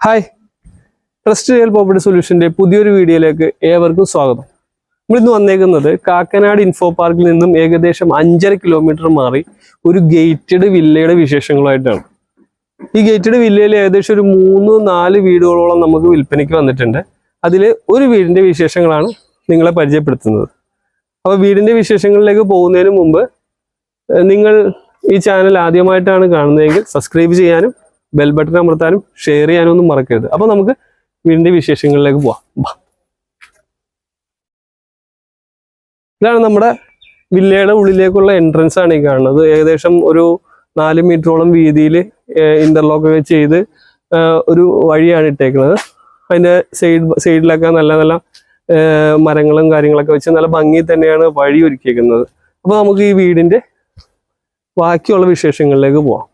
Hi trust real property സൊല്യൂഷന്റെ പുതിയൊരു വീഡിയോയിലേക്ക് ഏവർക്കും സ്വാഗതം. നമ്മളിന്ന് വന്നേക്കുന്നത് കാക്കനാട് ഇൻഫോ പാർക്കിൽ നിന്നും ഏകദേശം അഞ്ചര കിലോമീറ്റർ മാറി ഒരു ഗേറ്റഡ് വില്ലയുടെ വിശേഷങ്ങളുമായിട്ടാണ്. ഈ ഗേറ്റഡ് വില്ലയിൽ ഏകദേശം ഒരു മൂന്ന് നാല് വീടുകളോളം നമുക്ക് വിൽപ്പനയ്ക്ക് വന്നിട്ടുണ്ട്. അതിൽ ഒരു വീടിന്റെ വിശേഷങ്ങളാണ് നിങ്ങളെ പരിചയപ്പെടുത്തുന്നത്. അപ്പോൾ വീടിന്റെ വിശേഷങ്ങളിലേക്ക് പോകുന്നതിന് മുമ്പ് നിങ്ങൾ ഈ ചാനൽ ആദ്യമായിട്ടാണ് കാണുന്നതെങ്കിൽ സബ്സ്ക്രൈബ് ചെയ്യാനും ബെൽ ബട്ടൺ അമർത്താനും ഷെയർ ചെയ്യാനും ഒന്നും മറക്കരുത്. അപ്പൊ നമുക്ക് വീടിന്റെ വിശേഷങ്ങളിലേക്ക് പോവാം. ഇതാണ് നമ്മുടെ വില്ലയുടെ ഉള്ളിലേക്കുള്ള എൻട്രൻസ് ആണ് ഈ കാണുന്നത്. ഏകദേശം ഒരു നാല് മീറ്ററോളം വീതിയിൽ ഇന്റർലോക്ക് ഒക്കെ ചെയ്ത് ഒരു വഴിയാണ് ഇട്ടേക്കുന്നത്. അതിന്റെ സൈഡ് സൈഡിലൊക്കെ നല്ല നല്ല മരങ്ങളും കാര്യങ്ങളൊക്കെ വെച്ച് നല്ല ഭംഗി തന്നെയാണ് വഴി ഒരുക്കിയേക്കുന്നത്. അപ്പൊ നമുക്ക് ഈ വീടിന്റെ ബാക്കിയുള്ള വിശേഷങ്ങളിലേക്ക് പോവാം.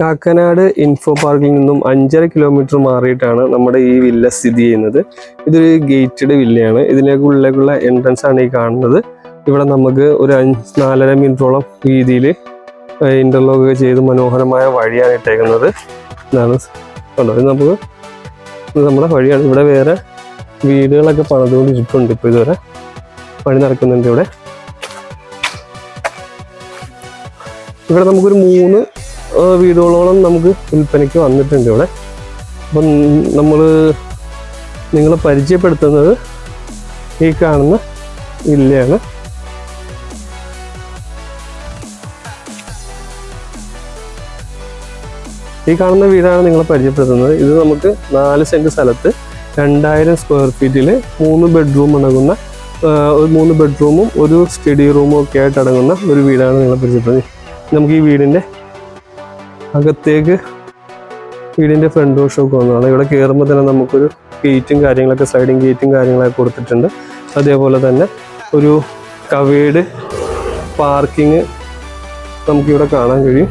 കാക്കനാട് ഇൻഫോ പാർക്കിൽ നിന്നും അഞ്ചര കിലോമീറ്റർ മാറിയിട്ടാണ് നമ്മുടെ ഈ വില്ല സ്ഥിതി ചെയ്യുന്നത്. ഇതൊരു ഗേറ്റഡ് വില്ലയാണ്. ഇതിലേക്കുള്ളിലേക്കുള്ള എൻട്രൻസ് ആണ് ഈ കാണുന്നത്. ഇവിടെ നമുക്ക് ഒരു അഞ്ച് നാലര മിനിറ്റോളം രീതിയിൽ ഇന്റർലോക്ക് ഒക്കെ ചെയ്ത് മനോഹരമായ വഴിയാണ് ഇട്ടേക്കുന്നത്. ഇതാണ് കണ്ടോ? ഇത് നമുക്ക് നമ്മുടെ വഴിയാണ്. ഇവിടെ വേറെ വീടുകളൊക്കെ പണിതുകൊണ്ട് ഇരിപ്പുണ്ട് ഇപ്പോൾ ഇതുവരെ. പണി നടക്കുന്നുണ്ട് ഇവിടെ. ഇവിടെ നമുക്കൊരു മൂന്ന് വീടുകളോളം നമുക്ക് വിൽപ്പനയ്ക്ക് വന്നിട്ടുണ്ട് ഇവിടെ. അപ്പം നമ്മൾ നിങ്ങളെ പരിചയപ്പെടുത്തുന്നത് ഈ കാണുന്ന ഇല്ലയാണ് ഈ കാണുന്ന വീടാണ് നിങ്ങളെ പരിചയപ്പെടുത്തുന്നത്. ഇത് നമുക്ക് നാല് സെന്റ് സ്ഥലത്ത് രണ്ടായിരം സ്ക്വയർ ഫീറ്റിൽ മൂന്ന് ബെഡ്റൂം അടങ്ങുന്ന ഒരു മൂന്ന് ബെഡ്റൂമും ഒരു സ്റ്റഡി റൂമും ഒക്കെ ആയിട്ട് അടങ്ങുന്ന ഒരു വീടാണ് നിങ്ങളെ പരിചയപ്പെടുന്നത് നമുക്ക് ഈ വീടിന്റെ അകത്തേക്ക് വീടിന്റെ ഫ്രണ്ട് വശമൊക്കെ വന്നതാണ് ഇവിടെ കയറുമ്പോൾ തന്നെ നമുക്കൊരു ഗേറ്റും കാര്യങ്ങളൊക്കെ സൈഡിങ് ഗേറ്റും കാര്യങ്ങളൊക്കെ കൊടുത്തിട്ടുണ്ട്. അതേപോലെ തന്നെ ഒരു കവേഡ് പാർക്കിങ് നമുക്കിവിടെ കാണാൻ കഴിയും.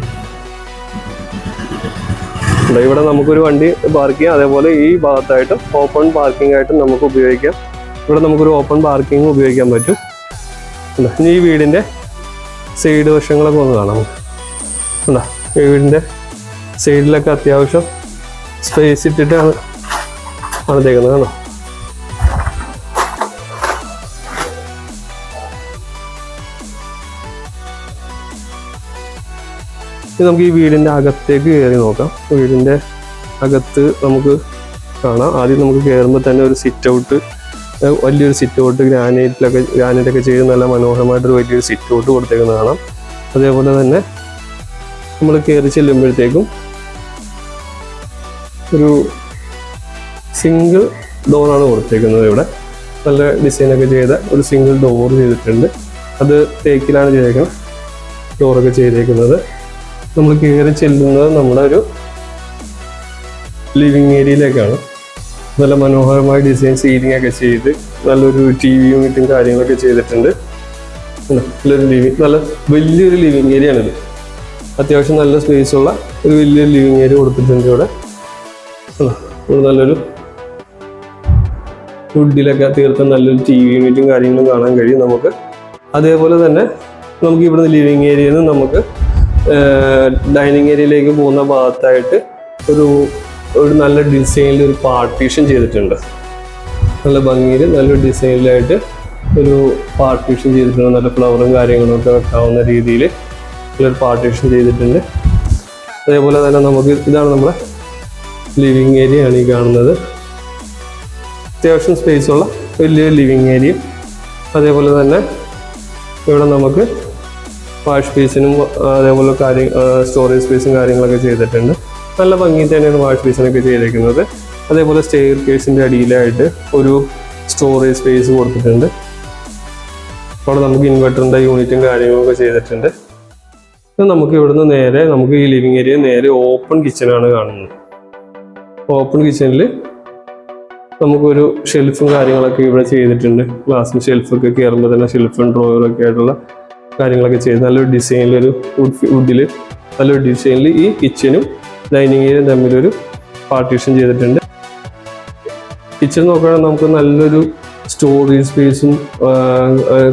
ഇവിടെ നമുക്കൊരു വണ്ടി പാർക്ക് ചെയ്യാം. അതേപോലെ ഈ ഭാഗത്തായിട്ടും ഓപ്പൺ പാർക്കിംഗ് ആയിട്ടും നമുക്ക് ഉപയോഗിക്കാം. ഇവിടെ നമുക്കൊരു ഓപ്പൺ പാർക്കിംഗ് ഉപയോഗിക്കാൻ പറ്റും. ഈ വീടിന്റെ സൈഡ് വശങ്ങളൊക്കെ ഒന്ന് കാണാം. ഉണ്ടോ ഈ വീടിന്റെ സൈഡിലൊക്കെ അത്യാവശ്യം സ്പേസ് ഇട്ടിട്ടാണ് ആണ് തേക്കുന്നത് കാണോ ഇനി നമുക്ക് ഈ വീടിന്റെ അകത്തേക്ക് കയറി നോക്കാം. വീടിന്റെ അകത്ത് നമുക്ക് കാണാം. ആദ്യം നമുക്ക് കയറുമ്പോൾ തന്നെ ഒരു സിറ്റ് ഔട്ട് വലിയൊരു സിറ്റ് ഔട്ട് ഗ്രാനൈറ്റിലൊക്കെ ഗ്രാനൈറ്റൊക്കെ ചെയ്ത് നല്ല മനോഹരമായിട്ടൊരു വലിയൊരു സിറ്റ് ഔട്ട് കൊടുത്തേക്കുന്നത് കാണാം അതേപോലെ തന്നെ നമ്മൾ കയറി ചെല്ലുമ്പോഴത്തേക്കും ഒരു സിംഗിൾ ഡോറാണ് കൊടുത്തേക്കുന്നത് ഇവിടെ. നല്ല ഡിസൈനൊക്കെ ചെയ്ത ഒരു സിംഗിൾ ഡോർ ചെയ്തിട്ടുണ്ട്. അത് തേക്കിലാണ് ചെയ്തേക്കുന്നത്. ഡോറൊക്കെ ചെയ്തേക്കുന്നത്. നമ്മൾ കയറി ചെല്ലുന്നത് നമ്മുടെ ഒരു ലിവിങ് ഏരിയയിലേക്കാണ് നല്ല മനോഹരമായ ഡിസൈൻ സീലിംഗ് ഒക്കെ ചെയ്ത് നല്ലൊരു ടി വി യൂണിറ്റും കാര്യങ്ങളൊക്കെ ചെയ്തിട്ടുണ്ട്? നല്ലൊരു ലിവിങ് നല്ല വലിയൊരു ലിവിങ് ഏരിയ ആണിത്. അത്യാവശ്യം നല്ല സ്പേസ് ഉള്ള ഒരു വലിയ ലിവിങ് ഏരിയ കൊടുത്തിട്ടുണ്ട് ഇവിടെ. നല്ലൊരു വുഡിലൊക്കെ തീർത്ത നല്ലൊരു ടി വി യൂണിറ്റും കാര്യങ്ങളും കാണാൻ കഴിയും നമുക്ക്. അതേപോലെ തന്നെ നമുക്ക് ഇവിടുന്ന് ലിവിങ് ഏരിയയിൽ നിന്ന് നമുക്ക് ഡൈനിങ് ഏരിയയിലേക്ക് പോകുന്ന ഭാഗത്തായിട്ട് ഒരു ഒരു നല്ല ഡിസൈനിൽ ഒരു പാർട്ടീഷൻ ചെയ്തിട്ടുണ്ട്. നല്ല ഭംഗിയിൽ നല്ലൊരു ഡിസൈനിലായിട്ട് ഒരു പാർട്ടീഷൻ ചെയ്തിട്ടുണ്ട്. നല്ല ഫ്ലവറും കാര്യങ്ങളും ഒക്കെ വെക്കാവുന്ന രീതിയിൽ നല്ലൊരു പാർട്ടീഷൻ ചെയ്തിട്ടുണ്ട്. അതേപോലെ തന്നെ നമുക്ക് ഇതാണ് നമ്മുടെ ലിവിങ് ഏരിയ ആണ് ഈ കാണുന്നത്. അത്യാവശ്യം സ്പേസ് ഉള്ള വലിയൊരു ലിവിങ് ഏരിയ അതേപോലെ തന്നെ ഇവിടെ നമുക്ക് വാഷ് സ്പേസിനും അതേപോലെ കാര്യം സ്റ്റോറേജ് സ്പേസും കാര്യങ്ങളൊക്കെ ചെയ്തിട്ടുണ്ട്. നല്ല ഭംഗി തന്നെയാണ് വാഷ് സ്പേസിനൊക്കെ ചെയ്തേക്കുന്നത്. അതേപോലെ സ്റ്റെയർ കേസിന്റെ അടിയിലായിട്ട് ഒരു സ്റ്റോറേജ് സ്പേസ് കൊടുത്തിട്ടുണ്ട്. അവിടെ നമുക്ക് ഇൻവെർട്ടറിന്റെ യൂണിറ്റും കാര്യങ്ങളൊക്കെ ചെയ്തിട്ടുണ്ട്. ഇത് നമുക്ക് ഇവിടുന്ന് നേരെ നമുക്ക് ഈ ലിവിങ് ഏരിയ നേരെ ഓപ്പൺ കിച്ചണാണ് കാണുന്നത്. ഓപ്പൺ കിച്ചണിൽ നമുക്കൊരു ഷെൽഫും കാര്യങ്ങളൊക്കെ ഇവിടെ ചെയ്തിട്ടുണ്ട്. ഗ്ലാസ്സും ഷെൽഫൊക്കെ കയറുമ്പോൾ തന്നെ ഷെൽഫും ഡ്രോയറും ഒക്കെ ആയിട്ടുള്ള കാര്യങ്ങളൊക്കെ ചെയ്ത് നല്ലൊരു ഡിസൈനിലൊരു വുഡ് വുഡിൽ നല്ലൊരു ഡിസൈനിൽ ഈ കിച്ചനും ഡൈനിങ് ഏരിയയും തമ്മിലൊരു പാർട്ടീഷൻ ചെയ്തിട്ടുണ്ട്. കിച്ചൺ നോക്കുകയാണെങ്കിൽ നമുക്ക് നല്ലൊരു സ്റ്റോറേജ് സ്പേസും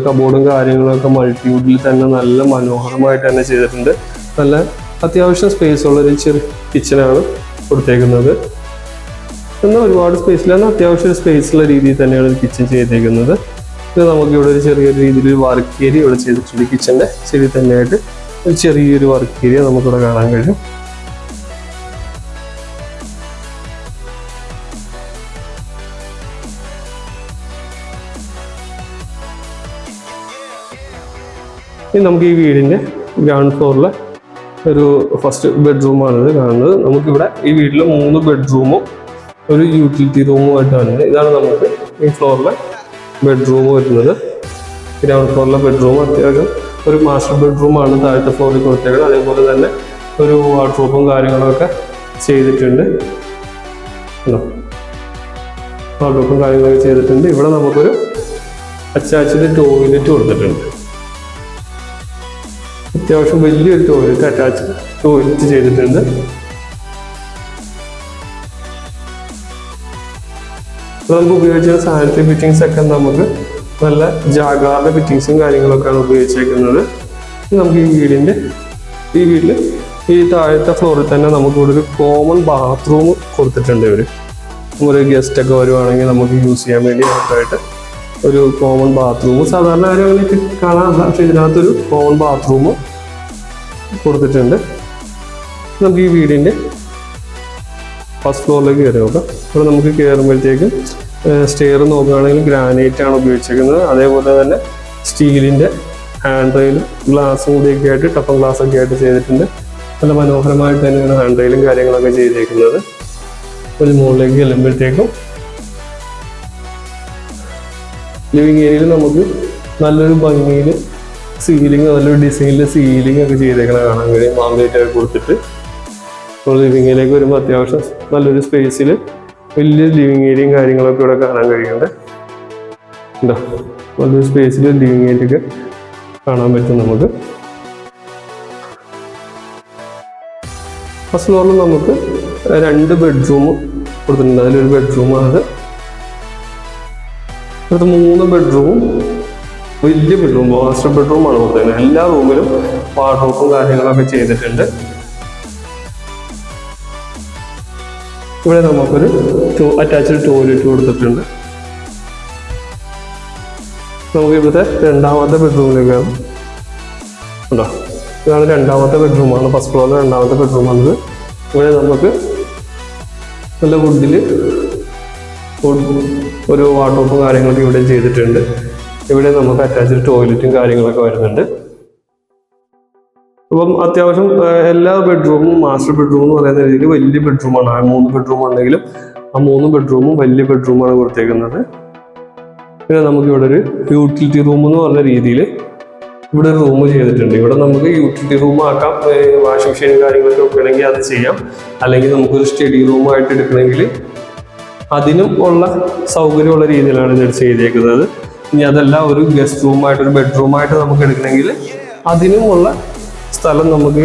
കബോർഡും കാര്യങ്ങളൊക്കെ മൾട്ടിവുഡിൽ തന്നെ നല്ല മനോഹരമായിട്ട് തന്നെ ചെയ്തിട്ടുണ്ട്. നല്ല അത്യാവശ്യം സ്പേസ് ഉള്ളൊരു ചെറിയ കിച്ചനാണ് കൊടുത്തേക്കുന്നത്. എന്നാൽ ഒരുപാട് സ്പേസിലാണ് അത്യാവശ്യം സ്പേസുള്ള രീതിയിൽ തന്നെയാണ് ഒരു കിച്ചൺ ചെയ്തേക്കുന്നത്. ഇത് നമുക്ക് ഇവിടെ ഒരു ചെറിയൊരു രീതിയിൽ വർക്ക് ഏരിയ ഇവിടെ ചെയ്തിട്ടുണ്ട്. കിച്ചന്റെ ശരി തന്നെയായിട്ട് ഒരു ചെറിയൊരു വർക്ക് ഏരിയ നമുക്കിവിടെ കാണാൻ കഴിയും. ഇനി നമുക്ക് ഈ വീടിന്റെ ഗ്രൗണ്ട് ഫ്ലോറിലെ ഒരു ഫസ്റ്റ് ബെഡ്റൂമാണിത് കാണുന്നത്. നമുക്കിവിടെ ഈ വീട്ടിൽ മൂന്ന് ബെഡ്റൂമും ഒരു യൂട്ടിലിറ്റി റൂമും വരുന്നത്. ഇതാണ് നമുക്ക് ഈ ഫ്ലോറിലെ ബെഡ്റൂം വരുന്നത്. ഗ്രൗണ്ട് ഫ്ലോറിലെ ബെഡ്റൂം അത്യാവശ്യം ഒരു മാസ്റ്റർ ബെഡ്റൂമാണ് താഴത്തെ ഫ്ലോറിൽ കൊടുത്തേക്കുന്നത്. അതേപോലെ തന്നെ ഒരു വാർഡ്രോബും കാര്യങ്ങളൊക്കെ ചെയ്തിട്ടുണ്ട്. വാർഡ്രോബും കാര്യങ്ങളൊക്കെ ചെയ്തിട്ടുണ്ട്. ഇവിടെ നമുക്കൊരു അച്ചാച്ചിന്റെ ടോയ്ലറ്റ് കൊടുത്തിട്ടുണ്ട് അത്യാവശ്യം വലിയൊരു ടോയ്ലറ്റ് അറ്റാച്ച് ടോയ്ലറ്റ് ചെയ്തിട്ടുണ്ട്. നമുക്ക് ഉപയോഗിച്ച സാനിറ്ററി ഫിറ്റിങ്സ് ഒക്കെ നമുക്ക് നല്ല ജാഗാറിന്റെ ഫിറ്റിങ്സും കാര്യങ്ങളൊക്കെയാണ് ഉപയോഗിച്ചേക്കുന്നത്. നമുക്ക് ഈ വീടിന്റെ ഈ വീട്ടിൽ ഈ താഴത്തെ ഫ്ലോറിൽ തന്നെ നമുക്ക് ഇവിടെ ഒരു കോമൺ ബാത്റൂം കൊടുത്തിട്ടുണ്ട് ഇവർ ഒരു ഗസ്റ്റ് ഒക്കെ വരുവാണെങ്കിൽ നമുക്ക് യൂസ് ചെയ്യാൻ വേണ്ടി മാത്രമായിട്ട് ഒരു കോമൺ ബാത്റൂം സാധാരണ കാര്യങ്ങളൊക്കെ കാണാൻ പക്ഷേ ഇതിനകത്തൊരു കോമൺ ബാത്റൂം കൊടുത്തിട്ടുണ്ട്. നമുക്ക് ഈ വീടിന്റെ ഫസ്റ്റ് ഫ്ലോറിലേക്ക് കയറി നോക്കാം. ഇവിടെ നമുക്ക് കയറുമ്പോഴത്തേക്കും സ്റ്റെയർ നോക്കുകയാണെങ്കിൽ ഗ്രാനൈറ്റ് ആണ് ഉപയോഗിച്ചിരിക്കുന്നത്. അതേപോലെ തന്നെ സ്റ്റീലിന്റെ ഹാൻഡ് റെയിലും ഗ്ലാസും കൂടിയൊക്കെ ആയിട്ട് ടഫൻ ഗ്ലാസ് ഒക്കെ ആയിട്ട് ചെയ്തിട്ടുണ്ട്. നല്ല മനോഹരമായിട്ട് തന്നെയാണ് ഹാൻഡ് റെയിലും കാര്യങ്ങളൊക്കെ ചെയ്തേക്കുന്നത് ഒരു മുകളിലേക്ക് ചെല്ലുമ്പോഴത്തേക്കും ലിവിങ് ഏരിയയിൽ നമുക്ക് നല്ലൊരു ഭംഗിയിൽ സീലിംഗ് നല്ലൊരു ഡിസൈനിൽ സീലിംഗ് ഒക്കെ ചെയ്തേക്കണ കാണാൻ കഴിയും മാമ്പേറ്റ് ഒക്കെ കൊടുത്തിട്ട്. ഇപ്പോൾ ലിവിങ്ങിലേക്ക് വരുമ്പോൾ അത്യാവശ്യം നല്ലൊരു സ്പേസിൽ വലിയ ലിവിങ് ഏരിയയും കാര്യങ്ങളൊക്കെ ഇവിടെ കാണാൻ കഴിയുന്നുണ്ട്. ഉണ്ടോ നല്ലൊരു സ്പേസിൽ ലിവിങ് ഏരിയ ഒക്കെ കാണാൻ പറ്റും നമുക്ക്. ഫസ്റ്റ് ഫ്ലോറിൽ നമുക്ക് രണ്ട് ബെഡ്റൂം കൊടുത്തിട്ടുണ്ട്. അതിലൊരു ബെഡ്റൂമാണ് അത് അടുത്ത മൂന്ന് ബെഡ്റൂമും വലിയ ബെഡ്റൂം മാസ്റ്റർ ബെഡ്റൂമാണ് കൊടുത്തേക്കുന്നത് എല്ലാ റൂമിലും വാർഡ്രോബും കാര്യങ്ങളൊക്കെ ചെയ്തിട്ടുണ്ട്. ഇവിടെ നമുക്കൊരു അറ്റാച്ച്ഡ് ടോയ്ലറ്റ് കൊടുത്തിട്ടുണ്ട്. നമുക്ക് ഇവിടുത്തെ രണ്ടാമത്തെ ബെഡ്റൂമിലേക്ക് ഉണ്ടോ ഇതാണ് രണ്ടാമത്തെ ബെഡ്റൂമാണ് ഫസ്റ്റ് ഫ്ലോറിലെ രണ്ടാമത്തെ ബെഡ്റൂമാണിത് ഇവിടെ നമുക്ക് നല്ല വുഡിൽ ഒരു വാർഡ്രോബും കാര്യങ്ങളൊക്കെ ഇവിടെ ചെയ്തിട്ടുണ്ട്. ഇവിടെ നമുക്ക് അറ്റാച്ച്ഡ് ടോയ്ലറ്റും കാര്യങ്ങളൊക്കെ വരുന്നുണ്ട്. അപ്പം അത്യാവശ്യം എല്ലാ ബെഡ്റൂമും മാസ്റ്റർ ബെഡ്റൂം എന്ന് പറയുന്ന രീതിയിൽ വലിയ ബെഡ്റൂമാണ് ആ മൂന്ന് ബെഡ്റൂം ഉണ്ടെങ്കിലും ആ മൂന്ന് ബെഡ്റൂമും വലിയ ബെഡ്റൂമാണ് കൊടുത്തേക്കുന്നത്. പിന്നെ നമുക്ക് ഇവിടെ ഒരു യൂട്ടിലിറ്റി റൂം എന്ന് പറഞ്ഞ രീതിയിൽ ഇവിടെ ഒരു റൂം ചെയ്തിട്ടുണ്ട്. ഇവിടെ നമുക്ക് യൂട്ടിലിറ്റി റൂം ആക്കാം. വാഷിംഗ് മെഷീനും കാര്യങ്ങളൊക്കെ വെക്കണമെങ്കിൽ അത് ചെയ്യാം. അല്ലെങ്കിൽ നമുക്കൊരു സ്റ്റഡി റൂമായിട്ട് എടുക്കണമെങ്കിൽ അതിനും ഉള്ള സൗകര്യമുള്ള രീതിയിലാണ് ഇത് ചെയ്തേക്കുന്നത്. ഇനി അതല്ല ഒരു ഗസ്റ്റ് റൂമായിട്ട് ഒരു ബെഡ്റൂമായിട്ട് നമുക്ക് എടുക്കണമെങ്കിൽ അതിനുമുള്ള സ്ഥലം നമുക്ക്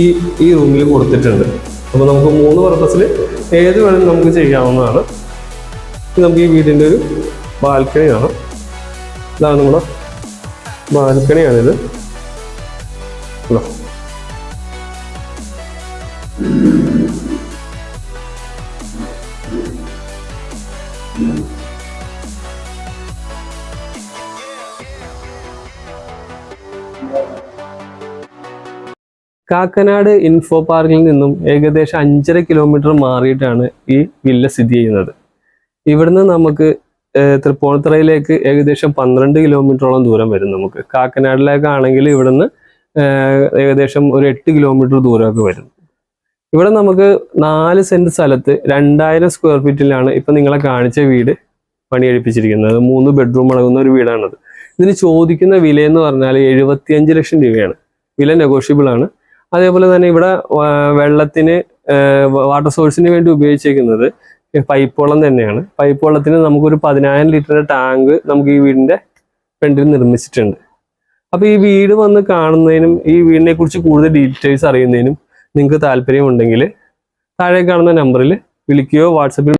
ഈ ഈ റൂമിൽ കൊടുത്തിട്ടുണ്ട്. അപ്പോൾ നമുക്ക് മൂന്ന് പർപ്പസിൽ ഏത് വേണമെങ്കിലും നമുക്ക് ചെയ്യാവുന്നതാണ്. നമുക്ക് ഈ വീടിന്റെ ഒരു ബാൽക്കണിയാണ് ഇതാണ് നമ്മുടെ ബാൽക്കണിയാണിത് ഉണ്ടോ? കാക്കനാട് ഇൻഫോ പാർക്കിൽ നിന്നും ഏകദേശം അഞ്ചര കിലോമീറ്റർ മാറിയിട്ടാണ് ഈ വില്ല സ്ഥിതി ചെയ്യുന്നത്. ഇവിടുന്ന് നമുക്ക് തൃപ്പൂണിത്തറയിലേക്ക് ഏകദേശം പന്ത്രണ്ട് കിലോമീറ്ററോളം ദൂരം വരും നമുക്ക്. കാക്കനാടിലേക്കാണെങ്കിൽ ഇവിടുന്ന് ഏകദേശം ഒരു എട്ട് കിലോമീറ്റർ ദൂരമൊക്കെ വരും. ഇവിടെ നമുക്ക് നാല് സെന്റ് സ്ഥലത്ത് രണ്ടായിരം സ്ക്വയർ ഫീറ്റിലാണ് ഇപ്പം നിങ്ങളെ കാണിച്ച വീട് പണിയെടുപ്പിച്ചിരിക്കുന്നത്. മൂന്ന് ബെഡ്റൂം അടങ്ങുന്ന ഒരു വീടാണത്. ഇതിന് ചോദിക്കുന്ന വില എന്ന് പറഞ്ഞാൽ എഴുപത്തിയഞ്ച് ലക്ഷം രൂപയാണ്. വില നെഗോഷ്യബിൾ ആണ്. അതേപോലെ തന്നെ ഇവിടെ വെള്ളത്തിന് വാട്ടർ സോഴ്സിന് വേണ്ടി ഉപയോഗിച്ചേക്കുന്നത് പൈപ്പ് വെള്ളം തന്നെയാണ്. പൈപ്പ് വെള്ളത്തിന് നമുക്കൊരു പതിനായിരം ലിറ്ററിന്റെ ടാങ്ക് നമുക്ക് ഈ വീടിന്റെ ഫ്രണ്ടിൽ നിർമ്മിച്ചിട്ടുണ്ട്. അപ്പൊ ഈ വീട് വന്ന് കാണുന്നതിനും ഈ വീടിനെ കുറിച്ച് കൂടുതൽ ഡീറ്റെയിൽസ് അറിയുന്നതിനും നിങ്ങൾക്ക് താല്പര്യമുണ്ടെങ്കിൽ താഴെ കാണുന്ന നമ്പറിൽ വിളിക്കുകയോ വാട്സപ്പിൽ